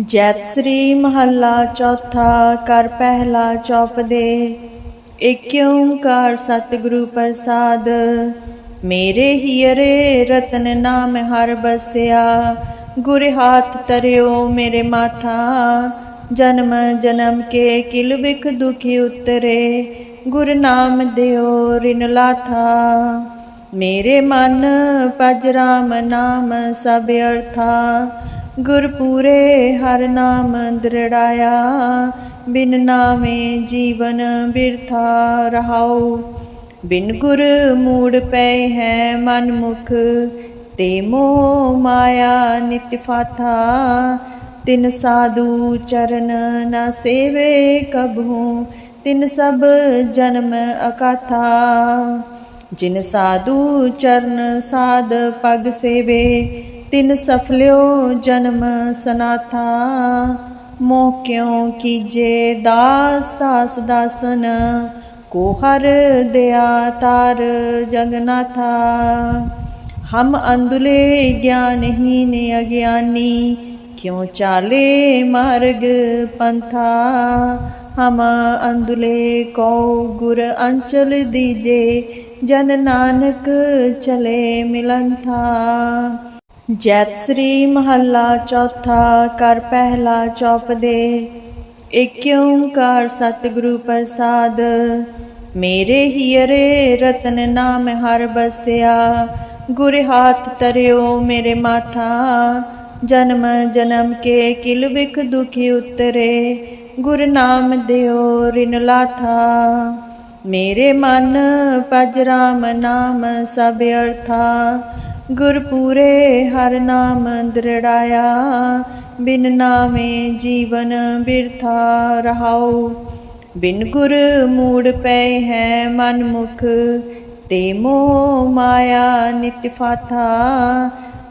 ਜੈਤ ਸ੍ਰੀ ਮਹੱਲਾ ਚੌਥਾ ਕਰ ਪਹਿਲਾ ਚੌਪਦੇ ਏਕ ਓੰਕਾਰ ਸਤਿਗੁਰੂ ਪ੍ਰਸਾਦ, ਮੇਰੇ ਹੀਰੇ ਰਤਨ ਨਾਮ ਹਰ ਬਸਿਆ। ਗੁਰ ਹਾਥ ਤਰਿਓ ਮੇਰੇ ਮਾਥਾ, ਜਨਮ ਜਨਮ ਕੇ ਕਿਲ ਵਿਖ ਦੁਖੀ ਉਤਰੇ। ਗੁਰ ਨਾਮ ਦਿਓ ਰਿਨ ਲਾਥਾ, ਮੇਰੇ ਮਨ ਪਜ ਰਾਮ ਨਾਮ ਸਭ ਅਰਥਾ। ਗੁਰਪੂਰੇ ਹਰ ਨਾਮ ਦ੍ਰਿੜਾਇਆ, ਬਿਨ ਨਾਮੇ ਜੀਵਨ ਬਿਰਥਾ ਰਹਾਉ। ਬਿਨ ਗੁਰ ਮੂੜ ਪਏ ਹੈ ਮਨ ਮੁਖ, ਤੇ ਮੋਹ ਮਾਇਆ ਨਿਤ ਫਾਥਾ। ਤਿਨ ਸਾਧੂ ਚਰਨ ਨ ਸੇਵੇ ਕਬਹੂ ਤਿਨ ਸਭ ਜਨਮ ਅਕਾਥਾ। ਜਿਨ ਸਾਧੂ ਚਰਨ ਸਾਧ ਪਗ ਸੇਵੇ ਤਿਨ ਸਫਲਿਓ ਜਨਮ ਸਨਾਥਾ, ਮੋਹ ਕਿਉ ਕੀਜੇ ਦਾਸ ਦਾਸ ਦਾਸਨ, ਕੋ ਹਰ ਦਿਆ ਤਾਰ ਜਗਨਾਥਾ। ਹਮ ਅੰਦੁਲੇ ਗਿਆਨਹੀਨ ਅਗਿਆਨੀ, ਕਿਉ ਚਾਲੇ ਮਾਰਗ ਪੰਥਾ। ਹਮ ਅੰਧੁਲੇ ਕੋ ਗੁਰ ਅੰਚਲ ਦੀਜੇ, ਜਨ ਨਾਨਕ ਚਲੇ ਮਿਲੰਥਾ ਜੈਤ ਸ੍ਰੀ ਮਹੱਲਾ ਚੌਥਾ ਕਰ ਪਹਿਲਾ ਚੌਪਦੇ ਏਕ ਓੰਕਾਰ ਸਤਿਗੁਰੂ ਪ੍ਰਸਾਦ, ਮੇਰੇ ਹੀਰੇ ਰਤਨ ਨਾਮ ਹਰ ਬਸਿਆ। ਗੁਰ ਹਾਥ ਤਰਿਓ ਮੇਰੇ ਮਾਥਾ, ਜਨਮ ਜਨਮ ਕੇ ਕਿਲ ਵਿਖ ਦੁਖੀ ਉਤਰੇ। ਗੁਰ ਨਾਮ ਦਿਓ ਰਿਨ ਲਾਥਾ, ਮੇਰੇ ਮਨ ਪਜ ਰਾਮ ਨਾਮ ਸਭ ਅਰਥਾ। ਗੁਰਪੂਰੇ ਹਰ ਨਾਮ ਦ੍ਰਿੜਾਇਆ, ਬਿਨ ਨਾਮੇ ਜੀਵਨ ਬਿਰਥਾ ਰਹਾਉ। ਬਿਨ ਗੁਰ ਮੂੜ ਪਏ ਹੈ ਮਨ ਮੁਖ, ਤੇ ਮੋਹ ਮਾਇਆ ਨਿਤ ਫਾਥਾ।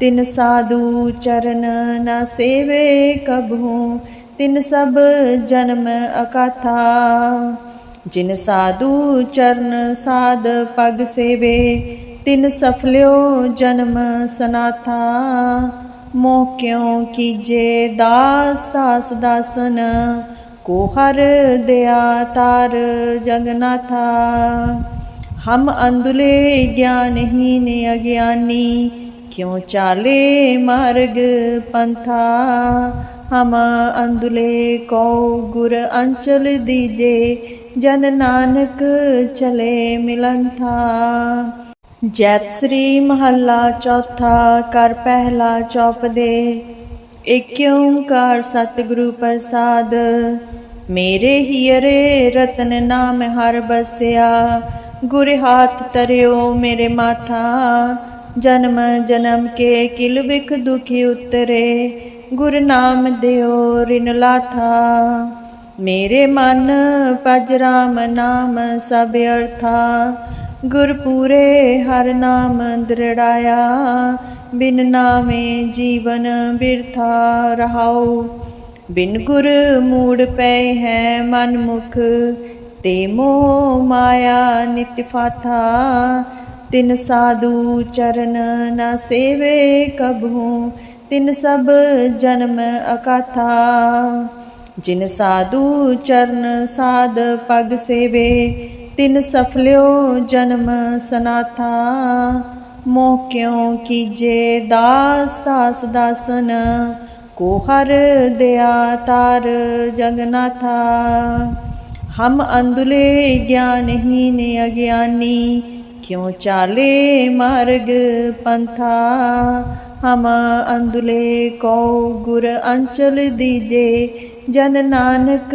ਤਿਨ ਸਾਧੂ ਚਰਨ ਨਾ ਸੇਵੇ ਕਬਹੂ, ਤਿਨ ਸਭ ਜਨਮ ਅਕਾਥਾ। ਜਿਨ ਸਾਧੂ ਚਰਨ ਸਾਧ ਪਗ ਸੇਵੇ ਤਿਨ ਸਫਲਿਓ ਜਨਮ ਸਨਾਥਾ, ਮੋਹ ਕਿਉ ਕੀਜੇ ਦਾਸ ਦਾਸ ਦਾਸਨ, ਕੋ ਹਰ ਦਿਆ ਤਾਰ ਜਗਨਾਥਾ ਹਮ ਅੰਧੁਲੇ ਗਿਆਨਹੀਨ ਅਗਿਆਨੀ, ਕਿਉ ਚਾਲੇ ਮਾਰਗ ਪੰਥਾ। ਹਮ ਅੰਧੁਲੇ ਕੋ ਗੁਰ ਅੰਚਲ ਦੀਜੇ, ਜਨ ਨਾਨਕ ਚਲੇ ਮਿਲਨ ਥਾ ਜੈਤ ਸ੍ਰੀ ਮਹੱਲਾ ਚੌਥਾ ਕਰ ਪਹਿਲਾ ਚੌਪਦੇ ਏਕ ਓੰਕਾਰ ਸਤਿਗੁਰੂ ਪ੍ਰਸਾਦ, ਮੇਰੇ ਹੀਰੇ ਰਤਨ ਨਾਮ ਹਰ ਬਸਿਆ। ਗੁਰ ਹਾਥ ਤਰਿਓ ਮੇਰੇ ਮਾਥਾ, ਜਨਮ ਜਨਮ ਕੇ ਕਿਲ ਵਿਖ ਦੁਖੀ ਉਤਰੇ। ਗੁਰ ਨਾਮ ਦਿਓ ਰਿਨ ਲਾਥਾ, ਮੇਰੇ ਮਨ ਪਜ ਰਾਮ ਨਾਮ ਸਭ ਅਰਥਾ। ਗੁਰਪੂਰੇ ਹਰ ਨਾਮ ਦ੍ਰਿੜਾਇਆ, ਬਿਨ ਨਾਮੇ ਜੀਵਨ ਬਿਰਥਾ ਰਹਾਉ। ਬਿਨ ਗੁਰ ਮੂੜ ਪਏ ਹੈ ਮਨ ਮੁਖ, ਤੇ ਮੋਹ ਮਾਇਆ ਨਿਤ ਫਾਥਾ। ਤਿਨ ਸਾਧੂ ਚਰਨ ਨ ਸੇਵੇ ਕਬਹੂ ਤਿਨ ਸਭ ਜਨਮ ਅਕਾਥਾ। ਜਿਨ ਸਾਧੂ ਚਰਨ ਸਾਧ ਪਗ ਸੇਵੇ ਤਿਨ ਸਫਲਿਓ ਜਨਮ ਸਨਾਥਾ, ਮੋਹ ਕਿਉ ਕੀਜੇ ਦਾਸ ਦਾਸ ਦਾਸਨ, ਕੋ ਹਰ ਦਿਆ ਤਾਰ ਜਗਨਾਥਾ। ਹਮ ਅੰਧੁਲੇ ਗਿਆਨਹੀਨ ਅਗਿਆਨੀ, ਕਿਉ ਚਾਲੇ ਮਾਰਗ ਪੰਥਾ। ਹਮ ਅੰਧੁਲੇ ਕੋ ਗੁਰ ਅੰਚਲ ਦੀਜੇ, ਜਨ ਨਾਨਕ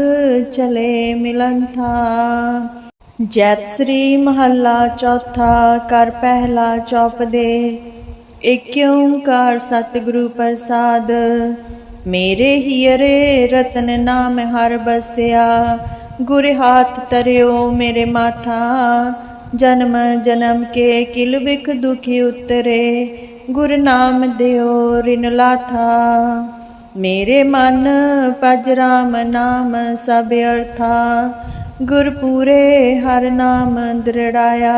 ਚਲੇ ਮਿਲਨ ਥਾ ਜੈਤ ਸ੍ਰੀ ਮਹੱਲਾ ਚੌਥਾ ਕਰ ਪਹਿਲਾ ਚੌਪਦੇ ਏਕ ਓੰਕਾਰ ਸਤਿਗੁਰੂ ਪ੍ਰਸਾਦ, ਮੇਰੇ ਹੀਰੇ ਰਤਨ ਨਾਮ ਹਰ ਬਸਿਆ। ਗੁਰ ਹਾਥ ਤਰਿਓ ਮੇਰੇ ਮਾਥਾ, ਜਨਮ ਜਨਮ ਕੇ ਕਿਲ ਵਿਖ ਦੁਖੀ ਉਤਰੇ। ਗੁਰ ਨਾਮ ਦਿਓ ਰਿਨ ਲਾਥਾ, ਮੇਰੇ ਮਨ ਪਜ ਰਾਮ ਨਾਮ ਸਭ ਅਰਥਾ। ਗੁਰਪੂਰੇ ਹਰ ਨਾਮ ਦ੍ਰਿੜਾਇਆ,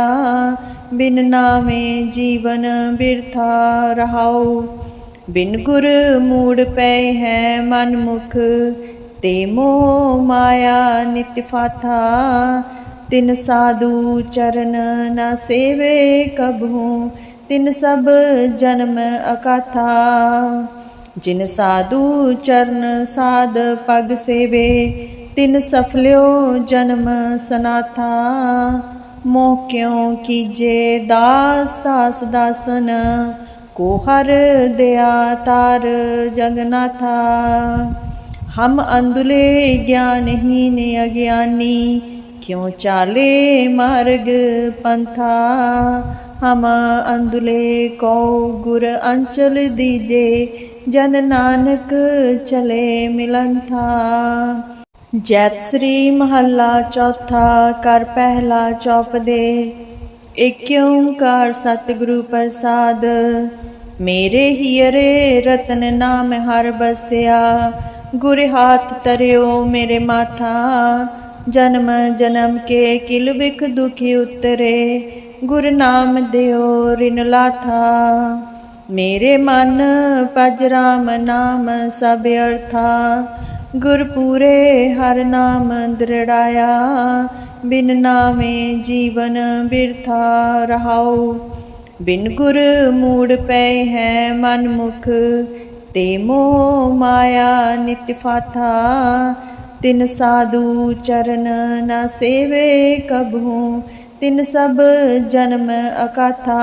ਬਿਨ ਨਾਮੇ ਜੀਵਨ ਬਿਰਥਾ ਰਹਾਉ। ਬਿਨ ਗੁਰ ਮੂੜ ਪਏ ਹੈ ਮਨ ਮੁਖ, ਤੇ ਮੋਹ ਮਾਇਆ ਨਿਤ ਫਾਥਾ। ਤਿਨ ਸਾਧੂ ਚਰਨ ਨਾ ਸੇਵੇ ਕਬਹੂ ਤਿਨ ਸਭ ਜਨਮ ਅਕਾਥਾ। ਜਿਨ ਸਾਧੂ ਚਰਨ ਸਾਧ ਪਗ ਸੇਵੇ ਤਿਨ ਸਫਲਿਓ ਜਨਮ ਸਨਾਥਾ, ਮੋਹ ਕਿਉ ਕੀਜੇ ਦਾਸ ਦਾਸ ਦਾਸਨ, ਕੋ ਹਰ ਦਿਆ ਤਾਰ ਜਗਨਾਥਾ। ਹਮ ਅੰਧੁਲੇ ਗਿਆਨਹੀਨ ਅਗਿਆਨੀ, ਕਿਉ ਚਾਲੇ ਮਾਰਗ ਪੰਥਾ। ਹਮ ਅੰਧੁਲੇ ਕੋ ਗੁਰ ਅੰਚਲ ਦੀਜੇ, ਜਨ ਨਾਨਕ ਚਲੇ ਮਿਲੰਥਾ ਜੈਤ ਸ੍ਰੀ ਮਹੱਲਾ ਚੌਥਾ ਕਰ ਪਹਿਲਾ ਚੌਪ ਦੇ। ਏਕ ਓੰਕਾਰ ਸਤਿਗੁਰੂ ਪ੍ਰਸਾਦ, ਮੇਰੇ ਹੀਰੇ ਰਤਨ ਨਾਮ ਹਰ ਬਸਿਆ। ਗੁਰ ਹਾਥ ਤਰਿਓ ਮੇਰੇ ਮਾਥਾ, ਜਨਮ ਜਨਮ ਕੇ ਕਿਲ ਵਿਖ ਦੁਖੀ ਉਤਰੇ। ਗੁਰ ਨਾਮ ਦਿਓ ਰਿਨ ਲਾਥਾ, ਮੇਰੇ ਮਨ ਪਜ ਰਾਮ ਨਾਮ ਸਭ ਅਰਥਾ। ਗੁਰਪੂਰੇ ਹਰ ਨਾਮ ਦ੍ਰਿੜਾਇਆ ਬਿਨ ਨਾਮੇ ਜੀਵਨ ਬਿਰਥਾ ਰਹਾਉ। ਬਿਨ ਗੁਰ ਮੂੜ ਪਏ ਹੈ ਮਨ ਮੁਖ, ਤੇ ਮੋਹ ਮਾਇਆ ਨਿਤ ਫਾਥਾ। ਤਿਨ ਸਾਧੂ ਚਰਨ ਨਾ ਸੇਵੇ ਕਬਹੂ ਤਿਨ ਸਭ ਜਨਮ ਅਕਾਥਾ।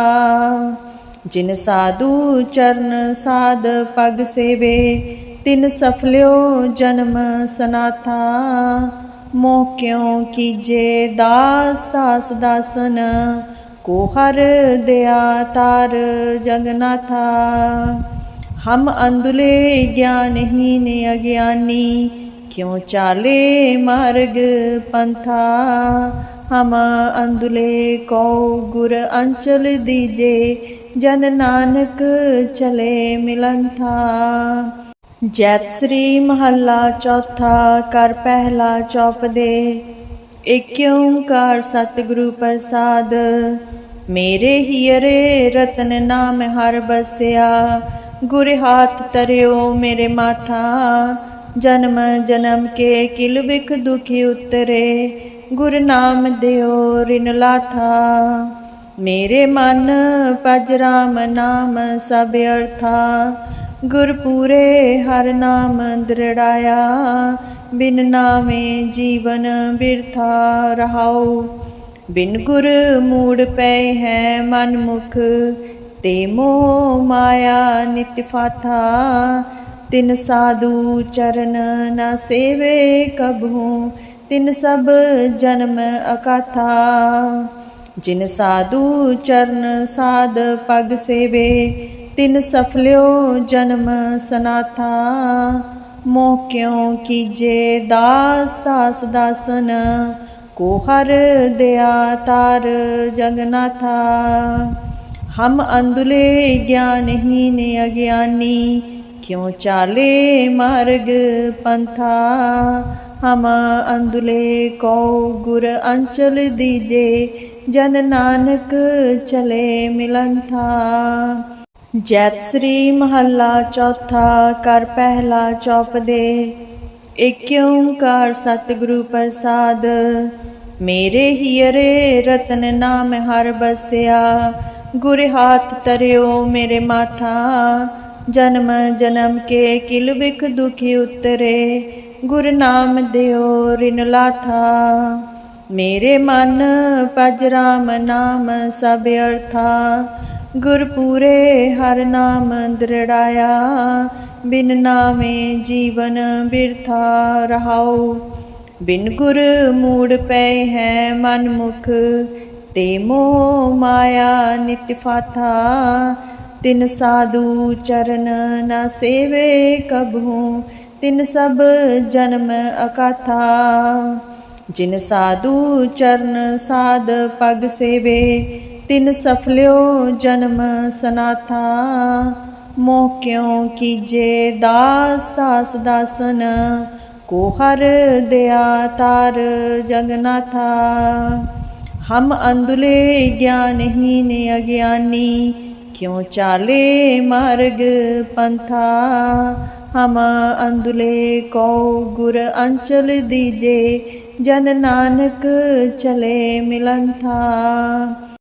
ਜਿਨ ਸਾਧੂ ਚਰਨ ਸਾਧ ਪਗ ਸੇਵੇ ਤਿਨ ਸਫਲਿਓ ਜਨਮ ਸਨਾਥਾ, ਮੋਹ ਕਿਉ ਕੀਜੇ ਦਾਸ ਦਾਸ ਦਾਸਨ, ਕੋ ਹਰ ਦਿਆ ਤਾਰ ਜਗਨਾਥਾ। ਹਮ ਅੰਦੁਲੇ ਗਿਆਨਹੀਨ ਅਗਿਆਨੀ, ਕਿਉ ਚਾਲੇ ਮਾਰਗ ਪੰਥਾ। ਹਮ ਅੰਧੁਲੇ ਕੋ ਗੁਰ ਅੰਚਲ ਦੀਜੇ, ਜਨ ਨਾਨਕ ਚਲੇ ਮਿਲਨ ਥਾ ਜੈਤ ਸ੍ਰੀ ਮਹੱਲਾ ਚੌਥਾ ਕਰ ਪਹਿਲਾ ਚੌਪ ਦੇ। ਏਕ ਓੰਕਾਰ ਸਤਿਗੁਰੂ ਪ੍ਰਸਾਦ, ਮੇਰੇ ਹੀਰੇ ਰਤਨ ਨਾਮ ਹਰ ਬਸਿਆ। ਗੁਰ ਹਾਥ ਤਰਿਓ ਮੇਰੇ ਮਾਥਾ, ਜਨਮ ਜਨਮ ਕੇ ਕਿਲ ਵਿਖ ਦੁਖੀ ਉਤਰੇ। ਗੁਰ ਨਾਮ ਦਿਓ ਰਿਨ ਲਾਥਾ, ਮੇਰੇ ਮਨ ਪਜ ਰਾਮ ਨਾਮ ਸਭ ਅਰਥਾ। ਗੁਰਪੂਰੇ ਹਰ ਨਾਮ ਦ੍ਰਿੜਾਇਆ, ਬਿਨ ਨਾਮੇ ਜੀਵਨ ਬਿਰਥਾ ਰਹਾਉ। ਬਿਨ ਗੁਰ ਮੂੜ ਪਏ ਹੈ ਮਨ ਮੁਖ ਤੇ ਮੋਹ ਮਾਇਆ ਨਿਤ ਫਾਥਾ। ਤਿਨ ਸਾਧੂ ਚਰਨ ਨਾ ਸੇਵੇ ਕਬਹੂ ਤਿਨ ਸਭ ਜਨਮ ਅਕਾਥਾ। ਜਿਨ ਸਾਧੂ ਚਰਨ ਸਾਧ ਪਗ ਸੇਵੇ ਤਿਨ ਸਫਲਿਓ ਜਨਮ ਸਨਾਥਾ, ਮੋਹ ਕਿਉ ਕੀਜੇ ਦਾਸ ਦਾਸ ਦਾਸਨ, ਕੋ ਹਰ ਦਿਆ ਤਾਰ ਜਗਨਾਥਾ। ਹਮ ਅੰਦੁਲੇ ਗਿਆਨਹੀਨ ਅਗਿਆਨੀ, ਕਿਉ ਚਾਲੇ ਮਾਰਗ ਪੰਥਾ। ਹਮ ਅੰਧੁਲੇ ਕੋ ਗੁਰ ਅੰਚਲ ਦੀਜੇ, ਜਨ ਨਾਨਕ ਚਲੇ ਮਿਲਨ ਥਾ ਜੈਤ ਸ੍ਰੀ ਮਹੱਲਾ ਚੌਥਾ ਕਰ ਪਹਿਲਾ ਚੌਪ ਦੇ। ਏਕ ਓੰਕਾਰ ਸਤਿਗੁਰੂ ਪ੍ਰਸਾਦ, ਮੇਰੇ ਹੀਰੇ ਰਤਨ ਨਾਮ ਹਰ ਬਸਿਆ। ਗੁਰ ਹਾਥ ਤਰਿਓ ਮੇਰੇ ਮਾਥਾ, ਜਨਮ ਜਨਮ ਕੇ ਕਿਲ ਵਿਖ ਦੁਖੀ ਉਤਰੇ। ਗੁਰ ਨਾਮ ਦਿਓ ਰਿਨ ਲਾਥਾ, ਮੇਰੇ ਮਨ ਪਜ ਰਾਮ ਨਾਮ ਸਭ ਅਰਥਾ। ਗੁਰਪੂਰੇ ਹਰ ਨਾਮ ਦ੍ਰਿੜਾਇਆ, ਬਿਨ ਨਾਮੇ ਜੀਵਨ ਬਿਰਥਾ ਰਹਾਉ। ਬਿਨ ਗੁਰ ਮੂੜ ਪਏ ਹੈ ਮਨ ਮੁਖ, ਤੇ ਮੋਹ ਮਾਇਆ ਨਿਤ ਫਾਥਾ। ਤਿਨ ਸਾਧੂ ਚਰਨ ਨਾ ਸੇਵੇ ਕਬਹੂ, ਤਿਨ ਸਭ ਜਨਮ ਅਕਾਥਾ। ਜਿਨ ਸਾਧੂ ਚਰਨ ਸਾਧ ਪਗ ਸੇਵੇ ਤਿਨ ਸਫਲਿਓ ਜਨਮ ਸਨਾਥਾ, ਮੋਹ ਕਿਉ ਕੀਜੇ ਦਾਸ ਦਾਸ ਦਾਸਨ, ਕੋ ਹਰ ਦਿਆ ਤਾਰ ਜਗਨਾਥਾ। ਹਮ ਅੰਧੁਲੇ ਗਿਆਨਹੀਨ ਅਗਿਆਨੀ, ਕਿਉ ਚਾਲੇ ਮਾਰਗ ਪੰਥਾ। ਹਮ ਅੰਦੁਲੇ ਕੋ ਗੁਰ ਅੰਚਲ ਦੀਜੇ, ਜਨ ਨਾਨਕ ਚਲੇ ਮਿਲਨ ਥਾ